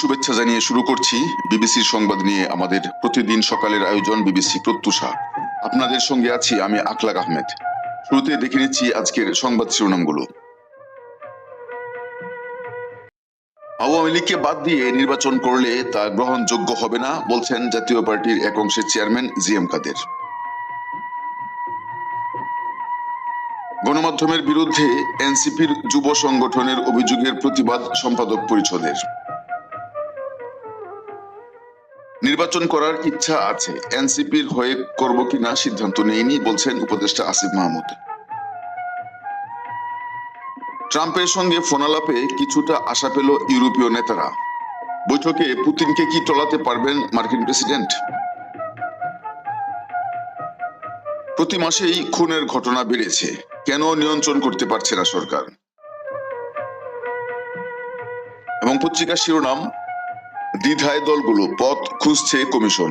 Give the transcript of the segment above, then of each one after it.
শুভেচ্ছা জানিয়ে শুরু করছি বিবিসির সংবাদ নিয়ে আমাদের প্রতিদিন সকালের আয়োজন বিবিসি প্রত্যুষা। আপনাদের সঙ্গে আছি আমি আখলাক আহমেদ। শুরুতে দেখে নিচ্ছি আজকের সংবাদ শিরোনামগুলো। আওয়ামী লীগকে বাদ দিয়ে নির্বাচন করলে তা গ্রহণযোগ্য হবে না, বলছেন জাতীয় পার্টির এক অংশের চেয়ারম্যান জি এম কাদের। গণমাধ্যমের বিরুদ্ধে এনসিপির যুব সংগঠনের অভিযোগের প্রতিবাদ সম্পাদক পরিষদের। নির্বাচন করার ইচ্ছা আছে। এনসিপির হয়ে করব কিনা সিদ্ধান্ত নেয়নি বলছেন উপদেষ্টা আসিফ মাহমুদ। ট্রাম্পের সঙ্গে ফোনালাপে কিছুটা আশা পেল ইউরোপীয় নেতারা। বৈঠকে পুতিনকে কি টলাতে পারবেন মার্কিন প্রেসিডেন্ট? প্রতি মাসেই খুনের ঘটনা বেড়েছে। কেন নিয়ন্ত্রণ করতে পারছে না সরকার? এবং পত্রিকার শিরোনাম দ্বিধায় দলগুলো পথ খুঁজছে কমিশন।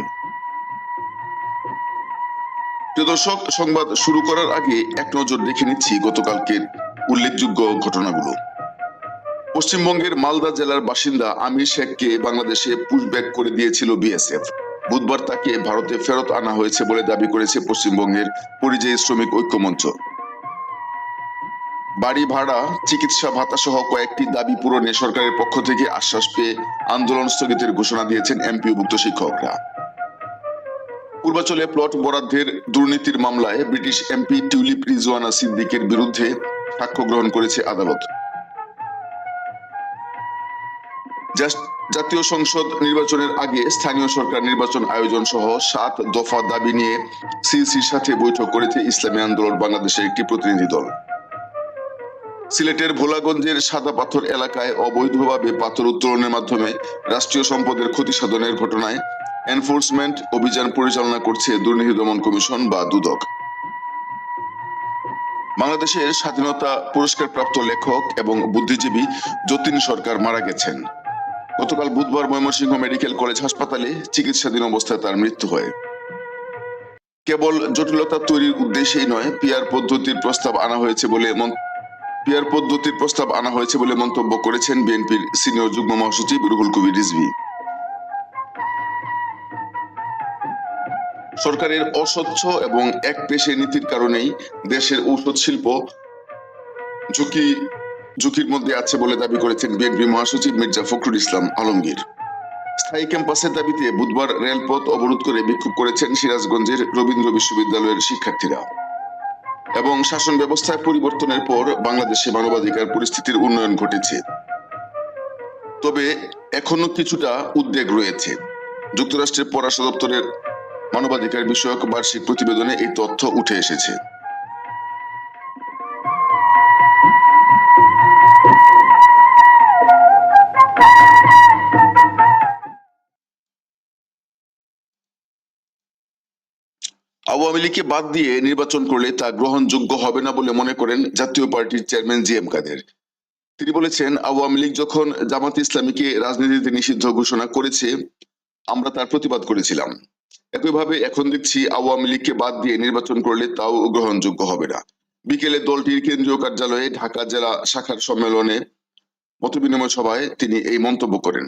দর্শক, সংবাদ শুরু করার আগে এক নজর দেখে নিচ্ছি গতকালকের উল্লেখযোগ্য ঘটনাগুলো। পশ্চিমবঙ্গের মালদা জেলার বাসিন্দা আমির শেখকে বাংলাদেশে পুশব্যাক করে দিয়েছিল বিএসএফ। বুধবার তাকে ভারতে ফেরত আনা হয়েছে বলে দাবি করেছে পশ্চিমবঙ্গের পরিযায়ী শ্রমিক ঐক্যমঞ্চ। বাড়ি ভাড়া, চিকিৎসা ভাতা সহ কয়েকটি দাবি পূরণে সরকারের পক্ষ থেকে আশ্বাস পেয়ে আন্দোলন স্থগিতের ঘোষণা দিয়েছেন এমপিওভুক্ত শিক্ষকরা। পূর্বাচলে প্লট বরাদ্দের দুর্নীতির মামলায় ব্রিটিশ এমপি টিউলিপ রিজওয়ানা সিদ্দিকের বিরুদ্ধে সাক্ষ্য গ্রহণ করেছে আদালত। জাতীয় সংসদ নির্বাচনের আগে স্থানীয় সরকার নির্বাচন আয়োজন সহ সাত দফা দাবি নিয়ে সিইসির সাথে বৈঠক করেছে ইসলামী আন্দোলন বাংলাদেশের একটি প্রতিনিধি দল। সিলেটের ভোলাগঞ্জের সাদা পাথর এলাকায় অবৈধভাবে পাথর উত্তোলনের মাধ্যমে রাষ্ট্রীয় সম্পদের ক্ষতি সাধনের ঘটনায় এনফোর্সমেন্ট অভিযান পরিচালনা করছে দুর্নীতি দমন কমিশন বা দুদক। বাংলাদেশের স্বাধীনতা পুরস্কার প্রাপ্ত লেখক এবং বুদ্ধিজীবী যতীন সরকার মারা গেছেন। গতকাল বুধবার ময়মনসিংহ মেডিকেল কলেজ হাসপাতালে চিকিৎসাধীন অবস্থায় তার মৃত্যু হয়। কেবল জটিলতা তৈরির উদ্দেশ্যেই নয় পিয়ার পদ্ধতির প্রস্তাব আনা হয়েছে বলে পিয়ার পদ্ধতির প্রস্তাব আনা হয়েছে বলে মন্তব্য করেছেন বিএনপির সিনিয়র যুগ্ম মহাসচিব রুহুল কবির রিজভী। সরকারের অস্বচ্ছ এবং এক পেশে নীতির কারণেই দেশের ঔষধ শিল্প ঝুঁকি, ঝুঁকির মধ্যে আছে বলে দাবি করেছেন বিএনপি মহাসচিব মির্জা ফখরুল ইসলাম আলমগীর। স্থায়ী ক্যাম্পাসের দাবিতে বুধবার রেলপথ অবরোধ করে বিক্ষোভ করেছেন সিরাজগঞ্জের রবীন্দ্র বিশ্ববিদ্যালয়ের শিক্ষার্থীরা এবং শাসন ব্যবস্থায় পরিবর্তনের পর বাংলাদেশে মানবাধিকার পরিস্থিতির উন্নয়ন ঘটেছে। তবে এখনও কিছুটা উদ্বেগ রয়েছে। যুক্তরাষ্ট্রের পররাষ্ট্র দপ্তরের মানবাধিকার বিষয়ক বার্ষিক প্রতিবেদনে এই তথ্য উঠে এসেছে। আওয়ামী লীগকে বাদ দিয়ে নির্বাচন করলে তা গ্রহণযোগ্য হবে না বলে মনে করেন জাতীয় পার্টির চেয়ারম্যান জি এম কাদের। তিনি বলেছেন, আওয়ামী লীগ যখন জামাত ইসলামীকে রাজনীতিতে নিষিদ্ধ ঘোষণা করেছে, আমরা তার প্রতিবাদ করেছিলাম। একইভাবে এখন দেখছি আওয়ামী লীগকে বাদ দিয়ে নির্বাচন করলে তাও গ্রহণযোগ্য হবে না। বিকেলে দলটির কেন্দ্রীয় কার্যালয়ে ঢাকা জেলা শাখার সম্মেলনে মতবিনিময় সভায় তিনি এই মন্তব্য করেন।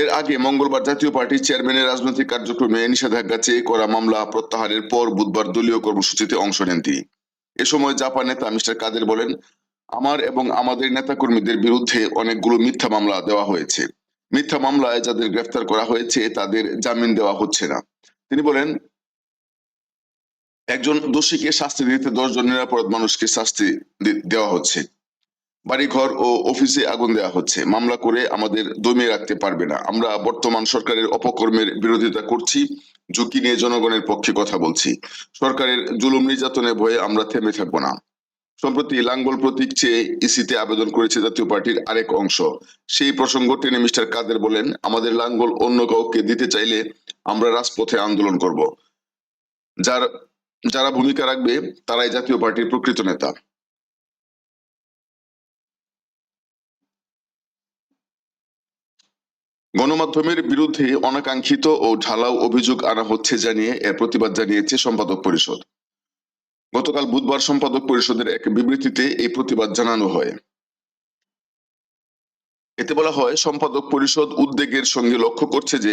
এর আগে মঙ্গলবার জাতীয় পার্টির চেয়ারম্যানের রাজনৈতিক কার্যক্রমে নিষেধাজ্ঞা চেয়ে করা মামলা প্রত্যাহারের পর বুধবার দলীয় কর্মসূচিতে অংশ নেন তিনি। এ সময় জাপান নেতা মিস্টার কাদের বলেন, আমার এবং আমাদের নেতাকর্মীদের বিরুদ্ধে অনেকগুলো মিথ্যা মামলা দেওয়া হয়েছে। মিথ্যা মামলায় যাদের গ্রেফতার করা হয়েছে, তাদের জামিন দেওয়া হচ্ছে না। তিনি বলেন, একজন দোষীকে শাস্তি দিতে দশজন নিরাপরাধ মানুষকে শাস্তি দেওয়া হচ্ছে। বাড়িঘর ও অফিসে আগুন দেওয়া হচ্ছে। মামলা করে আমাদের দমিয়ে রাখতে পারবে না। আমরা বর্তমান সরকারের অপকর্মের বিরোধিতা করছি, ঝুঁকি নিয়ে জনগণের পক্ষে কথা বলছি। সরকারের জুলুম নির্যাতনের ভয়ে আমরা থেমে থাকব না। সম্প্রতি লাঙ্গল প্রতীক চেয়ে ইসিতে আবেদন করেছে জাতীয় পার্টির আরেক অংশ। সেই প্রসঙ্গ টেনে মিস্টার কাদের বলেন, আমাদের লাঙ্গল অন্য কাউকে দিতে চাইলে আমরা রাজপথে আন্দোলন করব। যার, যারা ভূমিকা রাখবে, তারাই জাতীয় পার্টির প্রকৃত নেতা। গণমাধ্যমের বিরুদ্ধে অনাকাঙ্ক্ষিত ও ঢালাও অভিযোগ আনা হচ্ছে জানিয়ে এর প্রতিবাদ জানিয়েছে সম্পাদক পরিষদ। গতকাল বুধবার সম্পাদক পরিষদের এক বিবৃতিতে এই প্রতিবাদ জানানো হয়। এতে বলা হয়, সম্পাদক পরিষদ উদ্বেগের সঙ্গে লক্ষ্য করছে যে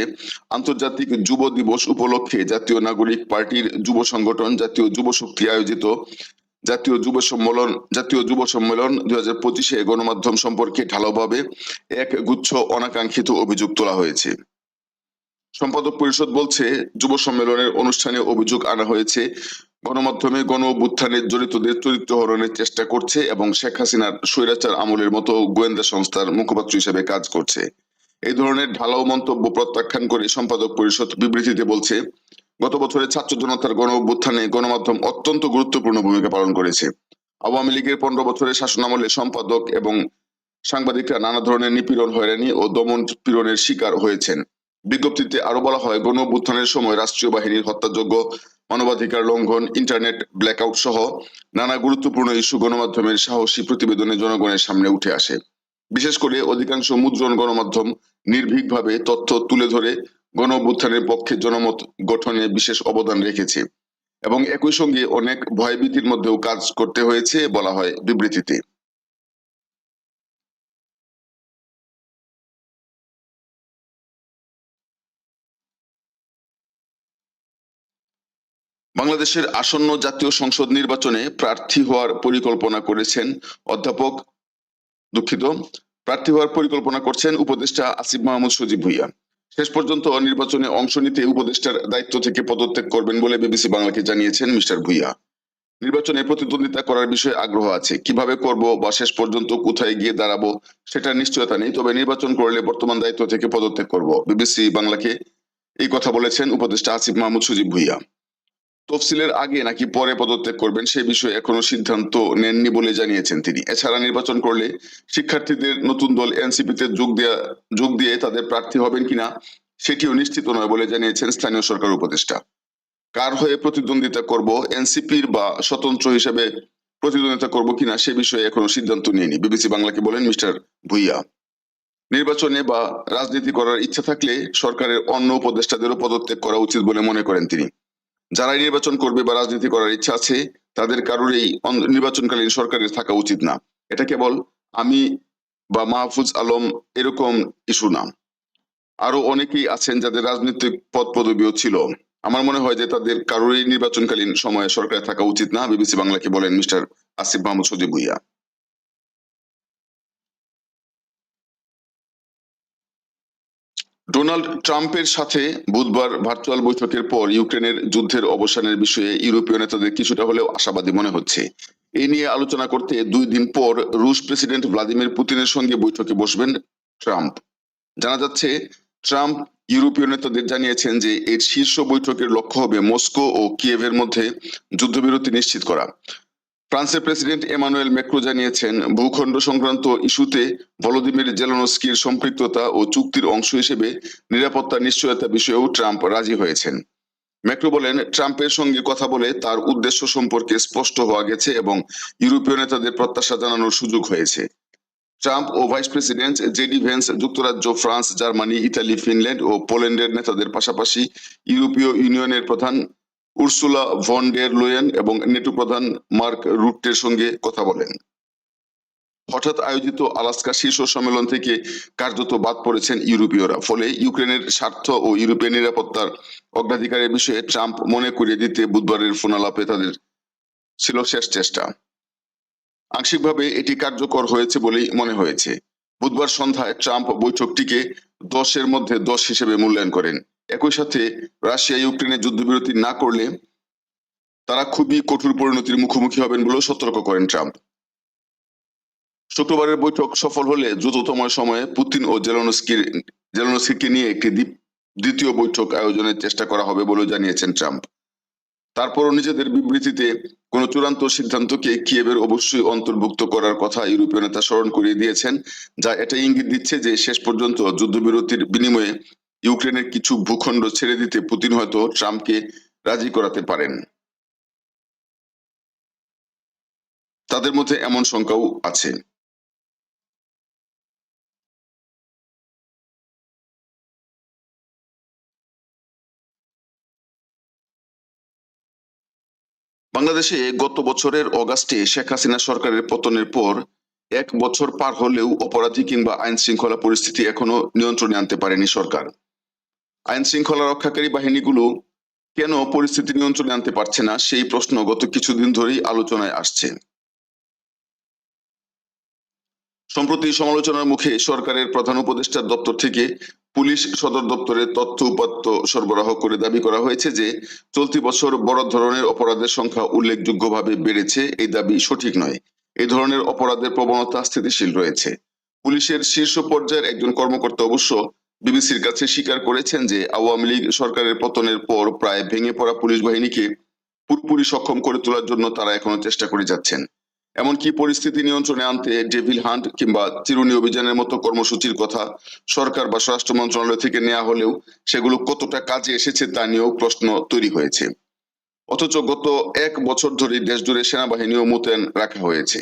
আন্তর্জাতিক যুব দিবস উপলক্ষে জাতীয় নাগরিক পার্টির যুব সংগঠন জাতীয় যুব শক্তি আয়োজিত জাতীয় যুব সম্মেলন, জাতীয় যুব সম্মেলন দুই হাজার পঁচিশে গণমাধ্যম সম্পর্কে ঢালাওভাবে এক গুচ্ছ অনাকাঙ্ক্ষিত অভিযোগ তোলা হয়েছে। সম্পাদক পরিষদ বলছে, যুব সম্মেলনের অনুষ্ঠানে অভিযোগ আনা হয়েছে, গণমাধ্যমে গণ অভ্যুত্থানে জড়িতদের চরিত্র হরণের চেষ্টা করছে এবং শেখ হাসিনার স্বৈরাচার আমলের মতো গোয়েন্দা সংস্থার মুখপাত্র হিসেবে কাজ করছে। এই ধরনের ঢালাও মন্তব্য প্রত্যাখ্যান করে সম্পাদক পরিষদ বিবৃতিতে বলছে গত বছরের ছাত্র জনতার গণ অভ্যুত্থানে গণমাধ্যম অত্যন্ত গুরুত্বপূর্ণ ভূমিকা পালন করেছে। আওয়ামী লীগের পনেরো বছরের শাসনামলে সম্পাদক এবং সাংবাদিকরা নানা ধরনের নিপীড়ন, হয়রানি ও দমন পীড়নের শিকার হয়েছেন। বিজ্ঞপ্তিতে আরও বলা হয়, গণ অভ্যুত্থানের সময় রাষ্ট্রীয় বাহিনীর হত্যাযোগ্য মানবাধিকার লঙ্ঘন, ইন্টারনেট ব্ল্যাকআউট সহ নানা গুরুত্বপূর্ণ ইস্যু গণমাধ্যমের সাহসী প্রতিবেদনে জনগণের সামনে উঠে আসে। বিশেষ করে অধিকাংশ মুদ্রণ গণমাধ্যম নির্ভীকভাবে তথ্য তুলে ধরে গণ পক্ষে জনমত গঠনে বিশেষ অবদান রেখেছে এবং একই সঙ্গে অনেক ভয়ভীতির মধ্যেও কাজ করতে হয়েছে বলা হয় বিবৃতিতে। বাংলাদেশের আসন্ন জাতীয় সংসদ নির্বাচনে প্রার্থী হওয়ার পরিকল্পনা করেছেন অধ্যাপক দুঃখিত, প্রার্থী হওয়ার পরিকল্পনা করছেন উপদেষ্টা আসিফ মাহমুদ সজীব ভুইয়া। শেষ পর্যন্ত নির্বাচনে অংশ নিতে উপদেষ্টার দায়িত্ব থেকে পদত্যাগ করবেন বলে বিবিসি বাংলাকে জানিয়েছেন মিস্টার ভুইয়া। নির্বাচনে প্রতিদ্বন্দ্বিতা করার বিষয়ে আগ্রহ আছে। কীভাবে করব বা শেষ পর্যন্ত কোথায় গিয়ে দাঁড়াবো সেটা নিশ্চয়তা নেই, তবে নির্বাচন করলে বর্তমান দায়িত্ব থেকে পদত্যাগ করব। বিবিসি বাংলাকে এই কথা বলেছেন উপদেষ্টা আসিফ মাহমুদ সুজিব ভুইয়া। তফসিলের আগে নাকি পরে পদত্যাগ করবেন সে বিষয়ে এখনও সিদ্ধান্ত নেননি বলে জানিয়েছেন তিনি। এছাড়া নির্বাচন করলে শিক্ষার্থীদের নতুন দল এনসিপিতে যোগ দেয়া, যোগ দিয়ে তাদের প্রার্থী হবেন কিনা সেটিও নিশ্চিত নয় বলে জানিয়েছেন স্থানীয় সরকার উপদেষ্টা। কার হয়ে প্রতিদ্বন্দ্বিতা করব, এনসিপির বা স্বতন্ত্র হিসেবে প্রতিদ্বন্দ্বিতা করব কিনা সে বিষয়ে এখনও সিদ্ধান্ত নিয়েনি। বিবিসি বাংলাকে বলেন মিস্টার ভুইয়া। নির্বাচনে বা রাজনীতি করার ইচ্ছা থাকলে সরকারের অন্য উপদেষ্টাদেরও পদত্যাগ করা উচিত বলে মনে করেন তিনি। যারাই নির্বাচন করবে বা রাজনীতি করার ইচ্ছা আছে, তাদের কারোরই অন- নির্বাচনকালীন সরকারের থাকা উচিত না। এটা কেবল আমি বা মাহফুজ আলম এরকম ইস্যু না। আরও অনেকেই আছেন যাদের রাজনৈতিক পদ পদবীও ছিল। আমার মনে হয় যে তাদের কারোরই নির্বাচনকালীন সময়ে সরকারে থাকা উচিত না। বিবিসি বাংলাকে বলেন মিস্টার আসিফ মাহমুদ সজিব ভুইয়া। ডোনাল্ড ট্রাম্পের সাথে বুধবার ভার্চুয়াল বৈঠকের পর ইউক্রেনের যুদ্ধের অবসানের বিষয়ে ইউরোপীয় নেতাদের কিছুটা হলেও আশাবাদী মনে হচ্ছে। এই নিয়ে আলোচনা করতে দুই দিন পর রুশ প্রেসিডেন্ট ভ্লাদিমির পুতিনের সঙ্গে বৈঠকে বসবেন ট্রাম্প। জানা যাচ্ছে, ট্রাম্প ইউরোপীয় নেতাদের জানিয়েছেন যে এর শীর্ষ বৈঠকের লক্ষ্য হবে মস্কো ও কিয়েভের মধ্যে যুদ্ধবিরতি নিশ্চিত করা। ফ্রান্সের প্রেসিডেন্ট এমানুয়েল ম্যাক্রো জানিয়েছেন, ভূখণ্ড সংক্রান্ত ইস্যুতে ভলোদিমির জেলানস্কির সম্পৃক্ততা ও চুক্তির অংশ হিসেবে নিরাপত্তা নিশ্চয়তা বিষয়েও ট্রাম্প রাজি হয়েছেন। ম্যাক্রো বলেন, ট্রাম্পের সঙ্গে কথা বলে তার উদ্দেশ্য সম্পর্কে স্পষ্ট হওয়া গেছে এবং ইউরোপীয় নেতাদের প্রত্যাশা জানানোর সুযোগ হয়েছে। ট্রাম্প ও ভাইস প্রেসিডেন্ট জেডি ভেন্স যুক্তরাজ্য, ফ্রান্স, জার্মানি, ইতালি, ফিনল্যান্ড ও পোল্যান্ডের নেতাদের পাশাপাশি ইউরোপীয় ইউনিয়নের প্রধান উর্সুলা ভন ডের লোয়েন এবং নেটো প্রধান মার্ক রুটের সঙ্গে কথা বলেন। হঠাৎ আয়োজিত আলাস্কা শীর্ষ সম্মেলন থেকে কার্যত বাদ পড়েছেন ইউরোপীয়রা, ফলে ইউক্রেনের স্বার্থ ও ইউরোপীয় নিরাপত্তার অগ্রাধিকারের বিষয়ে ট্রাম্প মনে করিয়ে দিতে বুধবারের ফোনালাপে তাদের ছিল শেষ চেষ্টা। আংশিকভাবে এটি কার্যকর হয়েছে বলেই মনে হয়েছে। বুধবার সন্ধ্যায় ট্রাম্প বৈঠকটিকে দশের মধ্যে দশ হিসেবে মূল্যায়ন করেন। একই সাথে রাশিয়া ইউক্রেনে যুদ্ধবিরতি না করলে তারা খুবই কঠোর পরিণতির মুখোমুখি হবেন বলেও সতর্ক করেন ট্রাম্প। শুক্রবারের বৈঠক সফল হলে দ্রুততম সময়ে পুতিন ও জেলনস্কির জেলনস্কিকে নিয়ে একটি দ্বিতীয় বৈঠক আয়োজনের চেষ্টা করা হবে বলেও জানিয়েছেন ট্রাম্প। তারপরও নিজেদের বিবৃতিতে কোন চূড়ান্ত সিদ্ধান্তকে কিয়েভের অবশ্যই অন্তর্ভুক্ত করার কথা ইউরোপীয় নেতা স্মরণ করিয়ে দিয়েছেন, যা এটা ইঙ্গিত দিচ্ছে যে শেষ পর্যন্ত যুদ্ধবিরতির বিনিময়ে ইউক্রেনের কিছু ভূখণ্ড ছেড়ে দিতে পুতিন হয়তো ট্রাম্পকে রাজি করাতে পারেন। তাদের মধ্যে এমন শঙ্কাও আছে। বাংলাদেশে গত বছরের অগাস্টে শেখ হাসিনা সরকারের পতনের পর এক বছর পার হলেও অপরাধী কিংবা আইন শৃঙ্খলা পরিস্থিতি এখনও নিয়ন্ত্রণে আনতে পারেনি সরকার। আইন শৃঙ্খলা রক্ষাকারী বাহিনীগুলো কেন পরিস্থিতি নিয়ন্ত্রণে আনতে পারছে না, সেই প্রশ্ন গত কিছুদিন ধরেই আলোচনায় আসছে। সম্প্রতি সমালোচনার মুখে সরকারের প্রধান উপদেষ্টার দপ্তর থেকে পুলিশ সদর দপ্তরের তথ্য উপাত্ত সরবরাহ করে দাবি করা হয়েছে যে, চলতি বছর বড় ধরনের অপরাধের সংখ্যা উল্লেখযোগ্যভাবে বেড়েছে, এই দাবি সঠিক নয়। এই ধরনের অপরাধের প্রবণতা স্থিতিশীল রয়েছে। পুলিশের শীর্ষ পর্যায়ের একজন কর্মকর্তা অবশ্য বিবিসির কাছে স্বীকার করেছেন যে আওয়ামী লীগ সরকারের পতনের পর প্রায় ভেঙে পড়া পুলিশ বাহিনীকে পুরোপুরি সক্ষম করে তোলার জন্য তারা এখনও চেষ্টা করে যাচ্ছেন। এমনকি পরিস্থিতি নিয়ন্ত্রণে আনতে ডেভিল হান্ট কিংবা চিরুনি অভিযানের মতো কর্মসূচির কথা সরকার বা স্বরাষ্ট্র মন্ত্রণালয় থেকে নেওয়া হলেও সেগুলো কতটা কাজে এসেছে তা নিয়েও প্রশ্ন তৈরি হয়েছে। অথচ গত এক বছর ধরে দেশ জুড়ে সেনাবাহিনীও মোতায়েন রাখা হয়েছে।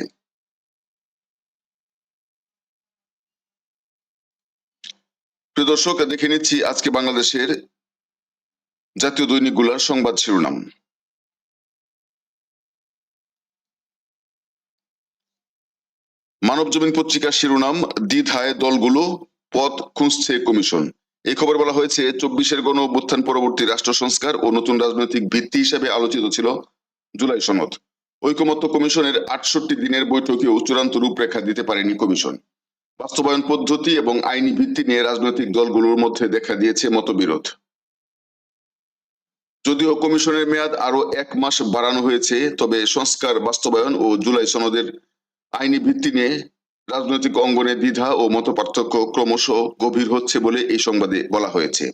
প্রিয় দর্শক, দেখে নিচ্ছি আজকে বাংলাদেশের জাতীয় দৈনিকগুলোর সংবাদ শিরোনাম। মানব জমিন পত্রিকার শিরোনাম, দ্বিধায় দলগুলো পথ খুঁজছে কমিশন। এই খবর বলা হয়েছে, চব্বিশের গণ অভ্যুত্থান পরবর্তী রাষ্ট্র সংস্কার ও নতুন রাজনৈতিক ভিত্তি হিসেবে আলোচিত ছিল জুলাই সনদ। ঐকমত্য কমিশনের আটষট্টি দিনের বৈঠকেও চূড়ান্ত রূপরেখা দিতে পারেনি কমিশন। বাস্তবায়ন পদ্ধতি এবং আইনি ভিত্তি নিয়ে রাজনৈতিক দলগুলোর মধ্যে দেখা দিয়েছে মতবিরোধ। যদিও কমিশনের মেয়াদ আরও এক মাস বাড়ানো হয়েছে, তবে সংস্কার, বাস্তবায়ন ও জুলাই সনদের আইনি ভিত্তি নিয়ে রাজনৈতিক অঙ্গনে দ্বিধা ও মত পার্থক্য ক্রমশ গভীর হচ্ছে বলে এই সংবাদে বলা হয়েছে।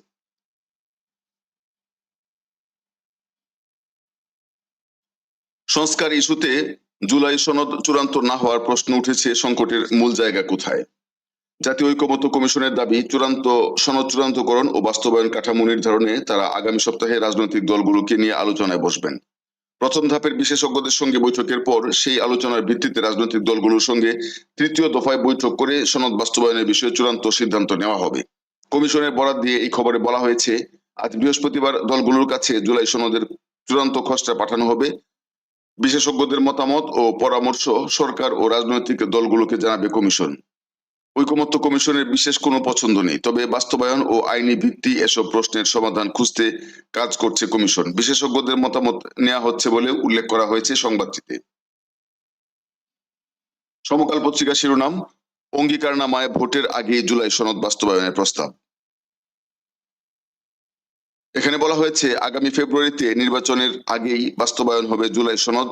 সংস্কার ইস্যুতে জুলাই সনদ চূড়ান্ত না হওয়ার প্রশ্ন উঠেছে সংকটের মূল জায়গা কোথায়? জাতীয় ঐক্যমত্য কমিশনের দাবি, চূড়ান্ত সনদ চূড়ান্তকরণ ও বাস্তবায়ন কাঠামো নির্ধারণে তারা আগামী সপ্তাহে রাজনৈতিক দলগুলোকে নিয়ে আলোচনায় বসবেন। প্রথম ধাপের বিশেষজ্ঞদের সঙ্গে বৈঠকের পর সেই আলোচনার ভিত্তিতে রাজনৈতিক দলগুলোর সঙ্গে তৃতীয় দফায় বৈঠক করে সনদ বাস্তবায়নের বিষয়ে চূড়ান্ত সিদ্ধান্ত নেওয়া হবে। কমিশনের বরাত দিয়ে এই খবরে বলা হয়েছে, আজ বৃহস্পতিবার দলগুলোর কাছে জুলাই সনদের চূড়ান্ত খসড়া পাঠানো হবে। বিশেষজ্ঞদের মতামত ও পরামর্শ সরকার ও রাজনৈতিক দলগুলোকে জানাবে কমিশন। ঐকমত্য কমিশনের বিশেষ কোনো পছন্দ নেই, তবে বাস্তবায়ন ও আইনি ভিত্তি এসব প্রশ্নের সমাধান খুঁজতে কাজ করছে কমিশন। বিশেষজ্ঞদের মতামত নেওয়া হচ্ছে বলে উল্লেখ করা হয়েছে সংবাদটিতে। সমকাল পত্রিকা শিরোনাম, অঙ্গীকারনামায় ভোটের আগে জুলাই সনদ বাস্তবায়নের প্রস্তাব। এখানে বলা হয়েছে, আগামী ফেব্রুয়ারিতে নির্বাচনের আগেই বাস্তবায়ন হবে জুলাই সনদ,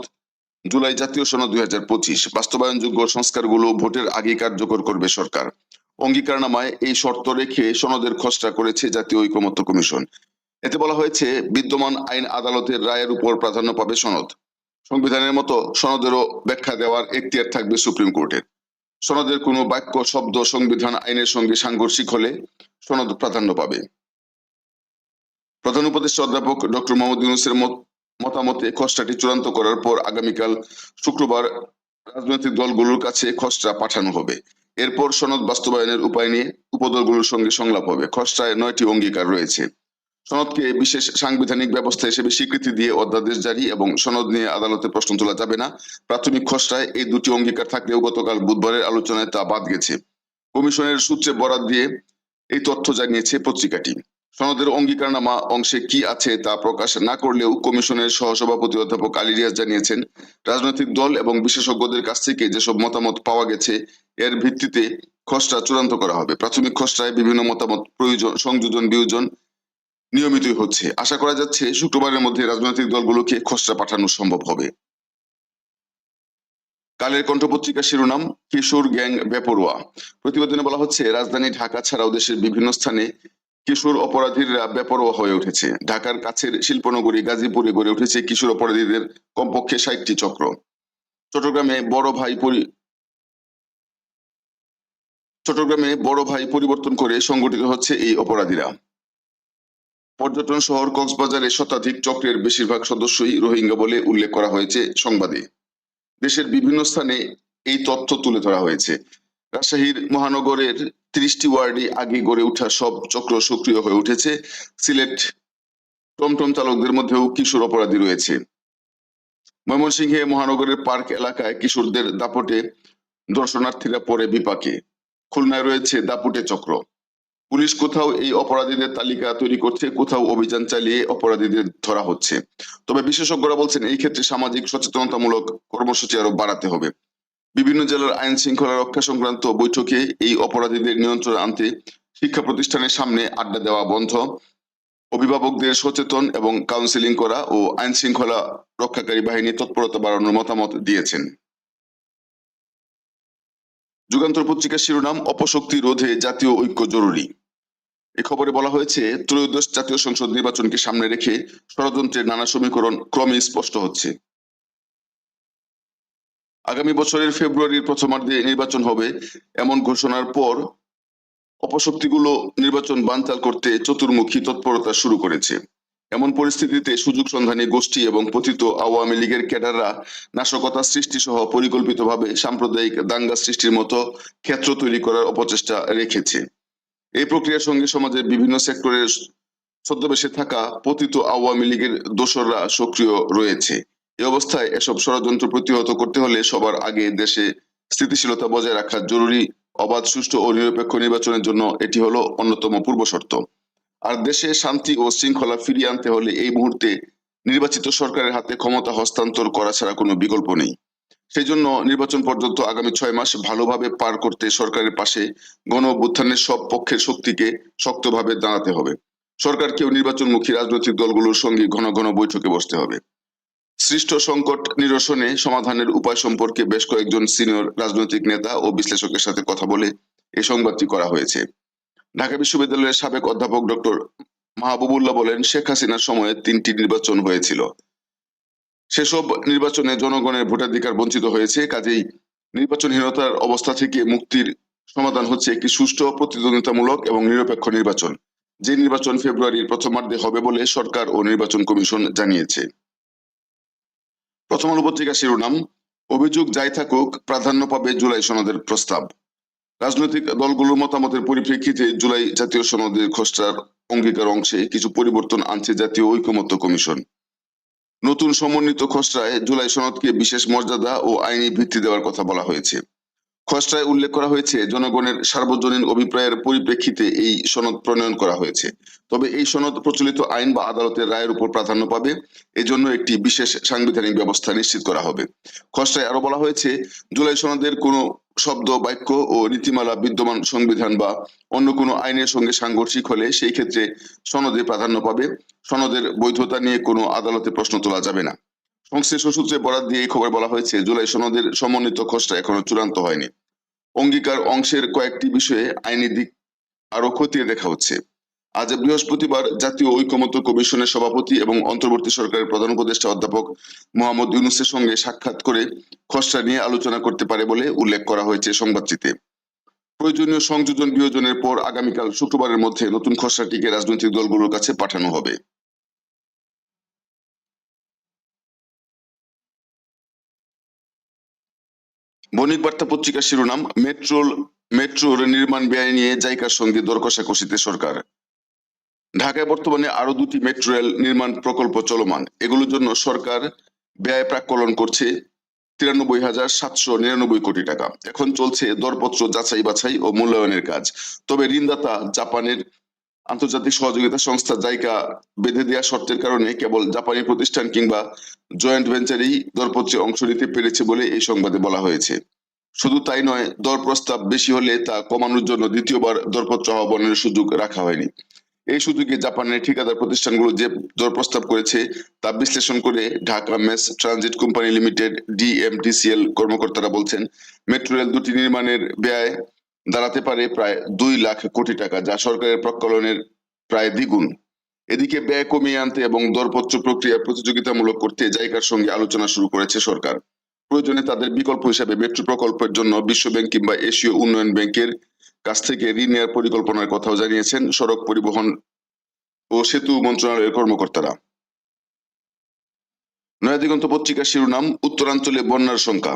জুলাই জাতীয় সনদ দুই হাজার পঁচিশ। বাস্তবায়নযোগ্য সংস্কারগুলো ভোটের আগে কার্যকর করবে সরকার। অঙ্গীকারনামায় এই শর্ত রেখে সনদের খসড়া করেছে জাতীয় ঐকমত্য কমিশন। এতে বলা হয়েছে, বিদ্যমান আইন আদালতের রায়ের উপর প্রাধান্য পাবে সনদ। সংবিধানের মতো সনদেরও ব্যাখ্যা দেওয়ার এখতিয়ার থাকবে সুপ্রিম কোর্টের। সনদের কোনো বাক্য, শব্দ সংবিধান আইনের সঙ্গে সাংঘর্ষিক হলে সনদ প্রাধান্য পাবে। প্রধান উপদেষ্টা অধ্যাপক ডক্টর মোহাম্মদ ইউনুসের মতামতে খসড়াটি চূড়ান্ত করার পর আগামীকাল শুক্রবার রাজনৈতিক দলগুলোর কাছে খসড়া পাঠানো হবে। এরপর সনদ বাস্তবায়নের উপায় নিয়ে উপদলগুলোর সঙ্গে সংলাপ হবে। খসড়ায় নয়টি অঙ্গীকার রয়েছে। সনদকে বিশেষ সাংবিধানিক ব্যবস্থা হিসেবে স্বীকৃতি দিয়ে অধ্যাদেশ জারি এবং সনদ নিয়ে আদালতে প্রশ্ন তোলা যাবে না। প্রাথমিক খসড়ায় এই দুটি অঙ্গীকার থাকলেও গতকাল বুধবারের আলোচনায় তা বাদ গেছে। কমিশনের সূত্রে বরাত দিয়ে এই তথ্য জানিয়েছে পত্রিকাটি। সনদের অঙ্গীকারনামা অংশে কি আছে তা প্রকাশ না করলেও কমিশনের সহসভাপতি অধ্যাপক আলী রিয়াজ জানিয়েছেন, রাজনৈতিক দল এবং বিশেষজ্ঞদের কাছ থেকে যেসব মতামত পাওয়া গেছে, এর ভিত্তিতে খসড়া চূড়ান্ত করা হবে। প্রাথমিক খসড়ায় বিভিন্ন মতামত, প্রয়োজন, সংযোজন, বিয়োজন নিয়মিতই হচ্ছে। আশা করা যাচ্ছে শুক্রবারের মধ্যে রাজনৈতিক দলগুলোকে খসড়া পাঠানো সম্ভব হবে। কালের কণ্ঠ পত্রিকার শিরোনাম, কিশোর গ্যাং বেপরোয়া প্রতিবেদনে বলা হচ্ছে, রাজধানী ঢাকা ছাড়াও দেশের বিভিন্ন স্থানে কিশোর অপরাধীরা বেপরোয়া হয়ে উঠেছে। ঢাকার কাছের শিল্পনগরী, গাজীপুরে গড়ে উঠেছে কিশোর অপরাধীদের কমপক্ষে ষাটটি চক্র। চট্টগ্রামে বড় ভাই চট্টগ্রামে বড় ভাই পরিবর্তন করে সংগঠিত হচ্ছে এই অপরাধীরা। পর্যটন শহর কক্সবাজারে শতাধিক চক্রের বেশিরভাগ সদস্যই রোহিঙ্গা বলে উল্লেখ করা হয়েছে সংবাদে। দেশের বিভিন্ন স্থানে এই তথ্য তুলে ধরা হয়েছে। রাজশাহীর মহানগরের ত্রিশটি ওয়ার্ডে আগে গড়ে ওঠা সব চক্র সক্রিয় হয়ে উঠেছে। সিলেট টমটম চালকদের মধ্যেও কিশোর অপরাধী রয়েছে। ময়মনসিংহে মহানগরের পার্ক এলাকায় কিশোরদের দাপটে দর্শনার্থীরা পরে বিপাকে। খুলনায় রয়েছে দাপুটে চক্র। পুলিশ কোথাও এই অপরাধীদের তালিকা তৈরি করছে, কোথাও অভিযান চালিয়ে অপরাধীদের ধরা হচ্ছে। তবে বিশেষজ্ঞরা বলছেন, এই ক্ষেত্রে সামাজিক সচেতনতামূলক কর্মসূচি আরও বাড়াতে হবে। বিভিন্ন জেলার আইন শৃঙ্খলা রক্ষা সংক্রান্ত বৈঠকে এই অপরাধীদের নিয়ন্ত্রণ আনতে শিক্ষা প্রতিষ্ঠানের সামনে আড্ডা দেওয়া বন্ধ। অভিভাবকদের সচেতন এবং কাউন্সিলিং করা ও আইন শৃঙ্খলা রক্ষাকারী বাহিনী তৎপরতা বাড়ানোর মতামত দিয়েছেন। যুগান্তর পত্রিকার শিরোনাম, অপশক্তি রোধে জাতীয় ঐক্য জরুরি। এ খবরে বলা হয়েছে, ত্রয়োদশ জাতীয় সংসদ নির্বাচনকে সামনে রেখে ষড়যন্ত্রের নানা সমীকরণ ক্রমে স্পষ্ট হচ্ছে। আগামী বছরের ফেব্রুয়ারির প্রথমার্ধে নির্বাচন হবে। এমন ঘোষণার পর অপশক্তিগুলো নির্বাচন বানচাল করতে চতুর্মুখী তৎপরতা শুরু করেছে। এমন পরিস্থিতিতে সুযোগ সন্ধানী গোষ্ঠী এবং পতিত আওয়ামী লীগের ক্যাডাররা নাশকতা সৃষ্টি সহ পরিকল্পিতভাবে সাম্প্রদায়িক দাঙ্গা সৃষ্টির মতো ক্ষেত্র তৈরি করার অপচেষ্টা রেখেছে। এই প্রক্রিয়ার সঙ্গে সমাজের বিভিন্ন সেক্টরের ছদ্মবেশে থাকা পতিত আওয়ামী লীগের দোসররা সক্রিয় রয়েছে। এই অবস্থায় এসব ষড়যন্ত্র প্রতিহত করতে হলে সবার আগে দেশে স্থিতিশীলতা বজায় রাখা জরুরি। অবাধ, সুষ্ঠু ও নিরপেক্ষ নির্বাচনের জন্য এটি হলো অন্যতম পূর্বশর্ত আর দেশে শান্তি ও শৃঙ্খলা ফিরিয়ে আনতে হলে এই মুহূর্তে নির্বাচিত সরকারের হাতে ক্ষমতা হস্তান্তর করা ছাড়া কোনো বিকল্প নেই। সেই জন্য নির্বাচন পর্যন্ত আগামী ছয় মাস ভালোভাবে পার করতে সরকারের পাশে গণ অভ্যুত্থানের সব পক্ষের শক্তিকে শক্তভাবে দাঁড়াতে হবে। সরকারকেও নির্বাচনমুখী রাজনৈতিক দলগুলোর সঙ্গে ঘন ঘন বৈঠকে বসতে হবে। সৃষ্ট সংকট নিরসনে সমাধানের উপায় সম্পর্কে বেশ কয়েকজন সিনিয়র রাজনৈতিক নেতা ও বিশ্লেষকের সাথে কথা বলে এই সংবাদটি করা হয়েছে। ঢাকা বিশ্ববিদ্যালয়ের সাবেক অধ্যাপক ডক্টর মাহবুবুল্লাহ বলেন, শেখ হাসিনার সময়ে তিনটি নির্বাচন হয়েছিল। সেসব নির্বাচনে জনগণের ভোটাধিকার বঞ্চিত হয়েছে, কাজেই নির্বাচনহীনতার অবস্থা থেকে মুক্তির সমাধান হচ্ছে একটি সুষ্ঠু, প্রতিদ্বন্দ্বিতামূলক এবং নিরপেক্ষ নির্বাচন। যে নির্বাচন ফেব্রুয়ারির প্রথমার্ধে হবে বলে সরকার ও নির্বাচন কমিশন জানিয়েছে। প্রথম আলো পত্রিকা শিরোনাম, অভিযোগ যাই থাকুক, প্রাধান্য পাবে জুলাই সনদের প্রস্তাব। রাজনৈতিক দলগুলোর মতামতের পরিপ্রেক্ষিতে জুলাই জাতীয় সনদের খসড়ার অঙ্গীকার অংশে কিছু পরিবর্তন আনছে জাতীয় ঐকমত্য কমিশন। নতুন সমন্বিত খসড়ায় জুলাই সনদকে বিশেষ মর্যাদা ও আইনি ভিত্তি দেওয়ার কথা বলা হয়েছে। খসড়ায় উল্লেখ করা হয়েছে, জনগণের সার্বজনীন অভিপ্রায়ের পরিপ্রেক্ষিতে এই সনদ প্রণয়ন করা হয়েছে। তবে এই সনদ প্রচলিত আইন বা আদালতের রায়ের উপর প্রাধান্য পাবে, এজন্য একটি বিশেষ সাংবিধানিক ব্যবস্থা নিশ্চিত করা হবে। খসড়ায় আরও বলা হয়েছে, জুলাই সনদের কোনো শব্দ, বাক্য ও নীতিমালা বিদ্যমান সংবিধান বা অন্য কোনো আইনের সঙ্গে সাংঘর্ষিক হলে সেই ক্ষেত্রে সনদে প্রাধান্য পাবে। সনদের বৈধতা নিয়ে কোনো আদালতে প্রশ্ন তোলা যাবে না। সংশ্লিষ্ট সূত্রে বরাদ দিয়ে এই খবর বলা হয়েছে, জুলাই সনদের সমন্বিত খসড়া এখনও চূড়ান্ত হয়নি। অঙ্গীকার অংশের কয়েকটি বিষয়ে আইনি দিক আরও খতিয়ে দেখা হচ্ছে। আজ বৃহস্পতিবার জাতীয় ঐকমত্য কমিশনের সভাপতি এবং অন্তর্বর্তী সরকারের প্রধান উপদেষ্টা অধ্যাপক মোহাম্মদ ইউনুসের সঙ্গে সাক্ষাৎ করে খসড়া নিয়ে আলোচনা করতে পারে বলে উল্লেখ করা হয়েছে সংবাদটিতে প্রয়োজনীয় সংযোজন বিয়োজনের পর আগামীকাল শুক্রবারের মধ্যে নতুন খসড়াটিকে রাজনৈতিক দলগুলোর কাছে পাঠানো হবে। বণিক বার্তা পত্রিকার শিরোনাম, মেট্রোল মেট্রোর নির্মাণ ব্যয় নিয়ে জায়গার সঙ্গে দর কষাকষিতে সরকার। ঢাকায় বর্তমানে আরও দুটি মেট্রো রেল নির্মাণ প্রকল্প চলমান। এগুলোর জন্য সরকার ব্যয় প্রাকলন করছে তিরানব্বই হাজার সাতশো নিরানব্বই কোটি টাকা। এখন চলছে দরপত্র যাচাই বাছাই ও মূল্যায়নের কাজ। তবে ঋণদাতা জাপানের আন্তর্জাতিক সহযোগিতা সংস্থা জাইকা বেঁধে দেওয়া শর্তের কারণে কেবল জাপানি প্রতিষ্ঠান কিংবা জয়েন্ট ভেঞ্চারেই দরপত্রে অংশ নিতে পেরেছে বলে এই সংবাদে বলা হয়েছে। শুধু তাই নয় দর প্রস্তাব বেশি হলে তা কমানোর জন্য দ্বিতীয়বার দরপত্র আহ্বানের সুযোগ রাখা হয়নি। এই সুযোগে জাপানের ঠিকাদার প্রতিষ্ঠানগুলো যে দর প্রস্তাব করেছে তা বিশ্লেষণ করে Dhaka mass transit company limited, DMTCL কর্মকর্তারা বলছেন, মেট্রো রেল দুটি নির্মাণের ব্যয় দাঁড়াতে পারে প্রায় দুই লাখ কোটি টাকা, যা সরকারের প্রকলনের প্রায় দ্বিগুণ। এদিকে ব্যয় কমিয়ে আনতে এবং দরপত্র প্রক্রিয়া প্রতিযোগিতামূলক করতে জায়গার সঙ্গে আলোচনা শুরু করেছে সরকার। প্রয়োজনে তাদের বিকল্প হিসাবে মেট্রো প্রকল্পের জন্য বিশ্ব ব্যাংক কিংবা এশীয় উন্নয়ন ব্যাংকের কাছ থেকে ঋণ নেওয়ার পরিকল্পনার কথাও জানিয়েছেন সড়ক পরিবহন ও সেতু মন্ত্রণালয়ের কর্মকর্তারা। নয়াদিগন্ত পত্রিকার শিরোনাম, উত্তরাঞ্চলে বন্যার সংখ্যা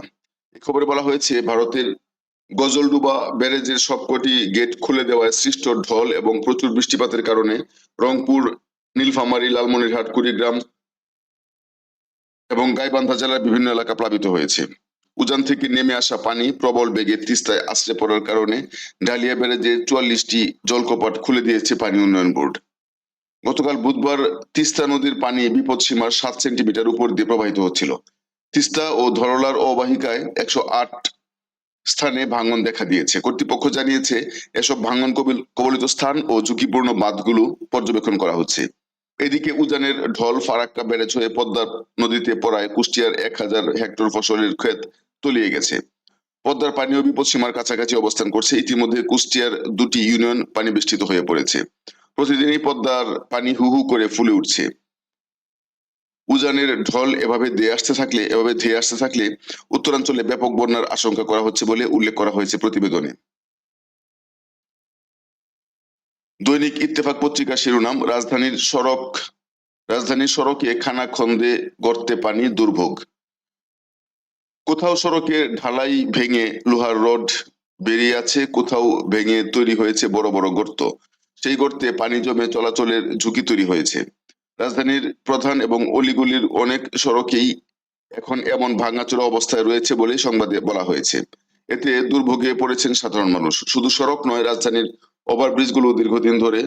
খবরে বলা হয়েছে, ভারতের গজলডুবা ব্যারেজের সবকটি গেট খুলে দেওয়ায় সৃষ্ট ঢল এবং প্রচুর বৃষ্টিপাতের কারণে রংপুর, নীলফামারী, লালমনিরহাট, কুড়িগ্রাম এবং গাইবান্ধা জেলার বিভিন্ন এলাকা প্লাবিত হয়েছে। উজান থেকে নেমে আসা পানি প্রবল বেগে তিস্তায় আশ্রে পড়ার কারণে ডালিয়া ব্যারেজের চুয়াল্লিশটি জলকপাট খুলে দিয়েছে পানি উন্নয়ন বোর্ড। গতকাল বুধবার তিস্তা নদীর পানি বিপদসীমার সাত সেন্টিমিটার উপর দিয়ে প্রবাহিত হচ্ছিল। তিস্তা ও ধরলার অববাহিকায় একশো আট স্থানে ভাঙন দেখা দিয়েছে। কর্তৃপক্ষ জানিয়েছে, এসব ভাঙন কবিল- কবলিত স্থান ও ঝুঁকিপূর্ণ বাঁধগুলো পর্যবেক্ষণ করা হচ্ছে। এদিকে উজানের ঢল ফারাক্কা ব্যারেজ হয়ে পদ্মা নদীতে পড়ায় কুষ্টিয়ার এক হাজার হেক্টর ফসলের ক্ষেত তলিয়ে গেছে। পদ্মার পানীয় বিপদসীমার কাছাকাছি অবস্থান করছে। ইতিমধ্যে কুষ্টিয়ার দুটি ইউনিয়ন পানি বেষ্টিত হয়ে পড়েছে। প্রতিদিনই পদ্মার পানি হু হু করে ফুলে উঠছে। উজানের ঢল এভাবে ধেয়ে আসতে থাকলে, এভাবে ধেয়ে আসতে থাকলে উত্তরাঞ্চলে ব্যাপক বন্যার আশঙ্কা করা হচ্ছে বলে উল্লেখ করা হয়েছে প্রতিবেদনে। দৈনিক ইত্তেফাক পত্রিকার শিরোনাম, রাজধানীর সড়ক, রাজধানীর সড়কে খানাখন্দে গর্তে পানি দুর্ভোগ। কোথাও সড়কে ঢালাই ভেঙে লোহার রড বেরিয়ে আছে, কোথাও ভেঙে তৈরি হয়েছে বড় বড় গর্ত। সেই গর্তে পানি জমে চলাচলের ঝুঁকি তৈরি হয়েছে। রাজধানীর প্রধান এবং অলিগুলির অনেক সড়কেই এখন এমন ভাঙাচোরা অবস্থায় রয়েছে বলে সংবাদে বলা হয়েছে। এতে দুর্ভোগে পড়েছেন সাধারণ মানুষ। শুধু সড়ক নয়, রাজধানীর ওভারব্রিজগুলো দীর্ঘদিন ধরে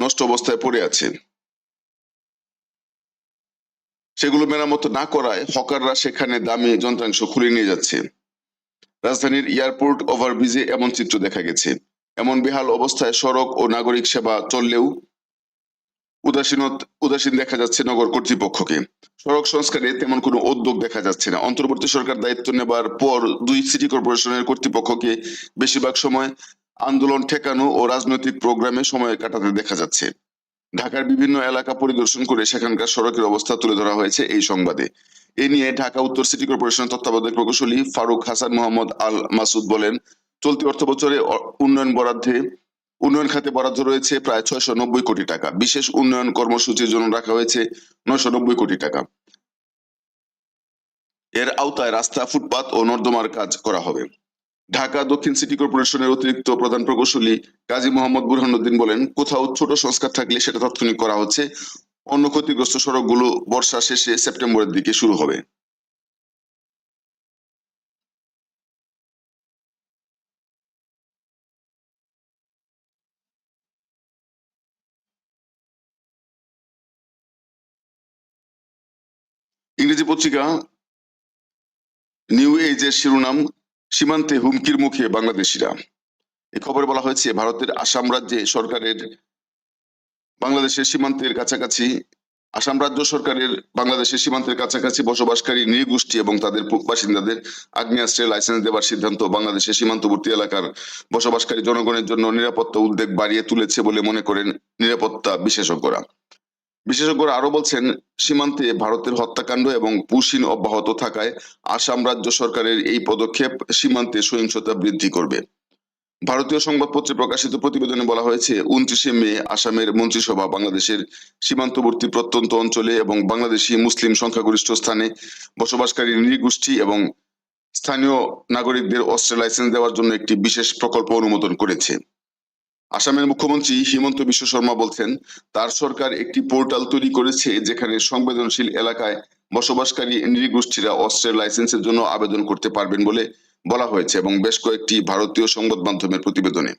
নষ্ট অবস্থায় পড়ে আছে। সেগুলো মেরামত না করায় হকাররা সেখানে দামি যন্ত্রাংশ খুলে নিয়ে যাচ্ছে। রাজধানীর এয়ারপোর্ট ওভারব্রিজে এমন চিত্র দেখা গেছে। এমন বেহাল অবস্থায় সড়ক ও নাগরিক সেবা চললেও উদাসীনত, উদাসীন দেখা যাচ্ছে নগর কর্তৃপক্ষকে। সড়ক সংস্কারে তেমন কোনো উদ্যোগ দেখা যাচ্ছে না। অন্তর্বর্তী সরকার দায়িত্ব নেবার পর দুই সিটি কর্পোরেশনের কর্তৃপক্ষকে বেশিরভাগ সময় আন্দোলন ঠেকানো ও রাজনৈতিক প্রোগ্রামে সময় কাটাতে দেখা যাচ্ছে। ঢাকার বিভিন্ন এলাকা পরিদর্শন করে সেখানকার সড়কের অবস্থা তুলে ধরা হয়েছে এই সংবাদে। এ নিয়ে ঢাকা উত্তর সিটি কর্পোরেশনের তত্ত্বাবধায়ক প্রকৌশলী ফারুক হাসান মোহাম্মদ আল মাসুদ বলেন চলতি অর্থ বছরে উন্নয়ন বরাদ্দে, উন্নয়ন খাতে বরাদ্দ রয়েছে প্রায় ছয়শো নব্বই কোটি টাকা। বিশেষ উন্নয়ন কর্মসূচির জন্য রাখা হয়েছে নয়শো নব্বই কোটি টাকা। এর আওতায় রাস্তা, ফুটপাত ও নর্দমার কাজ করা হবে। ঢাকা দক্ষিণ সিটি কর্পোরেশনের অতিরিক্ত প্রধান প্রকৌশলী কাজী মোহাম্মদ বুরহানুদ্দিন বলেন, কোথাও ছোট সংস্কার থাকলে সেটা তাৎক্ষণিক করা হচ্ছে। অন্য ক্ষতিগ্রস্ত সড়কগুলো বর্ষা শেষে সেপ্টেম্বরের দিকে শুরু হবে। ইংরেজি পত্রিকা নিউ এজের শিরোনাম, সীমান্তে হুমকির মুখে বাংলাদেশিরা। এই খবরে বলা হয়েছে, ভারতের আসাম রাজ্যে সরকারের বাংলাদেশের সীমান্তের কাছাকাছি, আসাম রাজ্য সরকারের বাংলাদেশের সীমান্তের কাছাকাছি বসবাসকারী নৃগোষ্ঠী এবং তাদের বাসিন্দাদের আগ্নেয়াস্ত্রের লাইসেন্স দেওয়ার সিদ্ধান্ত বাংলাদেশের সীমান্তবর্তী এলাকার বসবাসকারী জনগণের জন্য নিরাপত্তা উদ্বেগ বাড়িয়ে তুলেছে বলে মনে করেন নিরাপত্তা বিশেষজ্ঞরা। বিশেষজ্ঞরা আরও বলছেন, সীমান্তে ভারতের হত্যাকাণ্ড এবং পুশিন অব্যাহত থাকায় আসাম রাজ্য সরকারের এই পদক্ষেপ সীমান্তে সহিংসতা বৃদ্ধি করবে। ভারতীয় সংবাদপত্রে প্রকাশিত প্রতিবেদনে বলা হয়েছে, উনত্রিশে মে আসামের মন্ত্রিসভা বাংলাদেশের সীমান্তবর্তী প্রত্যন্ত অঞ্চলে এবং বাংলাদেশি মুসলিম সংখ্যাগরিষ্ঠ স্থানে বসবাসকারী নৃগোষ্ঠী এবং স্থানীয় নাগরিকদের অস্ত্রের লাইসেন্স দেওয়ার জন্য একটি বিশেষ প্রকল্প অনুমোদন করেছে। আসামের মুখ্যমন্ত্রী হিমন্ত বিশ্ব শর্মা বলছেন, তার সরকার একটি পোর্টাল তৈরি করেছে যেখানে সংবেদনশীল এলাকায় বসবাসকারী নৃগোষ্ঠীরা অস্ত্রের লাইসেন্সের জন্য আবেদন করতে পারবেন বলে বলা হয়েছে এবং বেশ কয়েকটি ভারতীয় সংবাদ মাধ্যমের প্রতিবেদনে।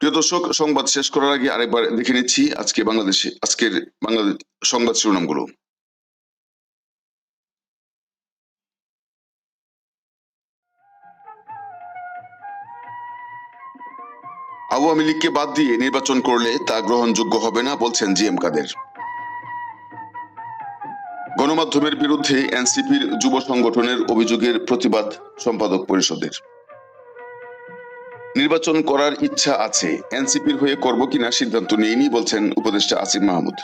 প্রিয় দর্শক, সংবাদ শেষ করার আগে আরেকবার দেখে নিচ্ছি আজকে বাংলাদেশে, আজকের বাংলাদেশ সংবাদ শিরোনামগুলো। আওয়ামী লীগকে বাদ দিয়ে নির্বাচন করলে তা গ্রহণযোগ্য হবে না, বলছেন জি এম কাদের। গণমাধ্যমের বিরুদ্ধে এনসিপির যুব সংগঠনের অভিযোগের প্রতিবাদ সম্পাদক পরিষদের। নির্বাচন করার ইচ্ছা আছে, এনসিপির হয়ে করব কিনা সিদ্ধান্ত নেইনি, বলছেন উপদেষ্টা আসিফ মাহমুদ।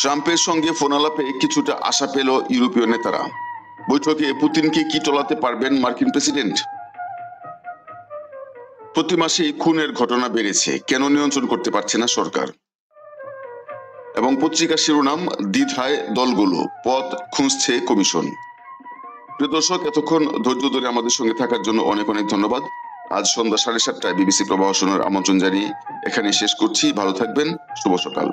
ট্রাম্পের সঙ্গে ফোনালাপে কিছুটা আশা পেল ইউরোপীয় নেতারা। বৈঠকে পুতিনকে কি টলাতে পারবেন মার্কিন প্রেসিডেন্ট? প্রতি মাসেই খুনের ঘটনা বেড়েছে। কেন নিয়ন্ত্রণ করতে পারছে না সরকার? এবং পত্রিকার শিরোনাম, দ্বিধায় দলগুলো, পথ খুঁজছে কমিশন। প্রিয় দর্শক, এতক্ষণ ধৈর্য ধরে আমাদের সঙ্গে থাকার জন্য অনেক অনেক ধন্যবাদ। আজ সন্ধ্যা সাড়ে সাতটায় বিবিসি প্রবাহ শোনার আমন্ত্রণ জানিয়ে এখানে শেষ করছি। ভালো থাকবেন। শুভ সকাল।